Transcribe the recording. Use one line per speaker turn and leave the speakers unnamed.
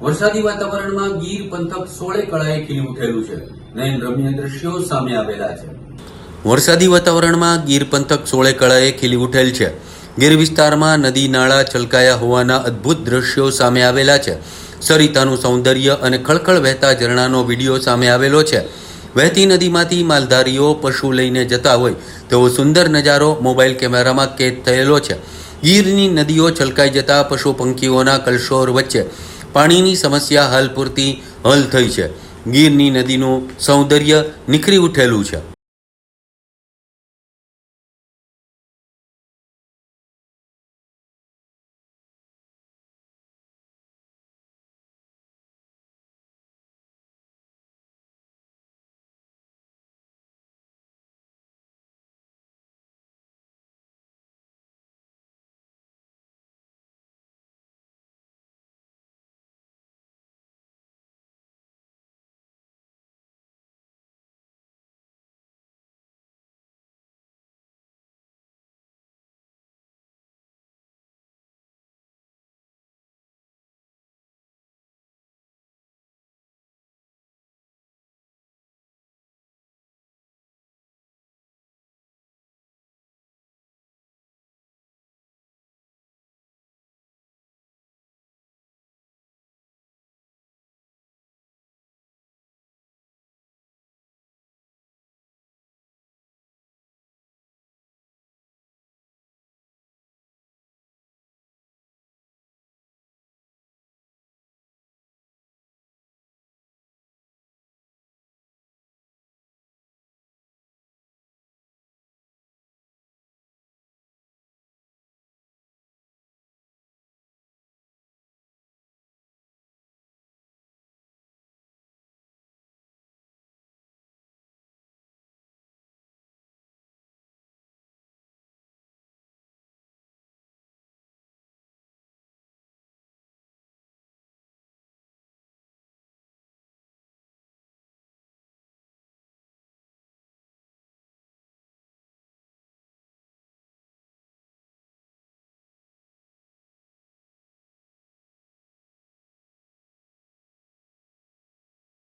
વરસાદી વાતાવરણમાં ગીર પંથક સોળે કળાએ ખીલી ઉઠેલું છે. નયન રમ્ય દ્રશ્યો સામે આવેલા છે. વરસાદી વાતાવરણમાં ગીર પંથક સોળે કળાએ ખીલી ઉઠેલ છે. ગીર વિસ્તારમાં નદી નાળા છલકાયા હોવાના અદ્ભુત દ્રશ્યો સામે આવેલા છે. સરિતાનું સૌંદર્ય અને ખળખળ વહેતા ઝરણાનો વીડિયો સામે આવેલો છે. વહેતી નદીમાંથી માલધારીઓ પશુ લઈને જતા હોય તેવો સુંદર નજારો મોબાઈલ કેમેરામાં કેદ થયેલો છે. ગીરની નદીઓ છલકાઈ જતા પશુ પંખીઓના કલશોર વચ્ચે પાણીની સમસ્યા હાલ પૂરતી હલ થઈ છે. ગીરની નદીનું સૌંદર્ય નીખરી ઉઠેલું છે.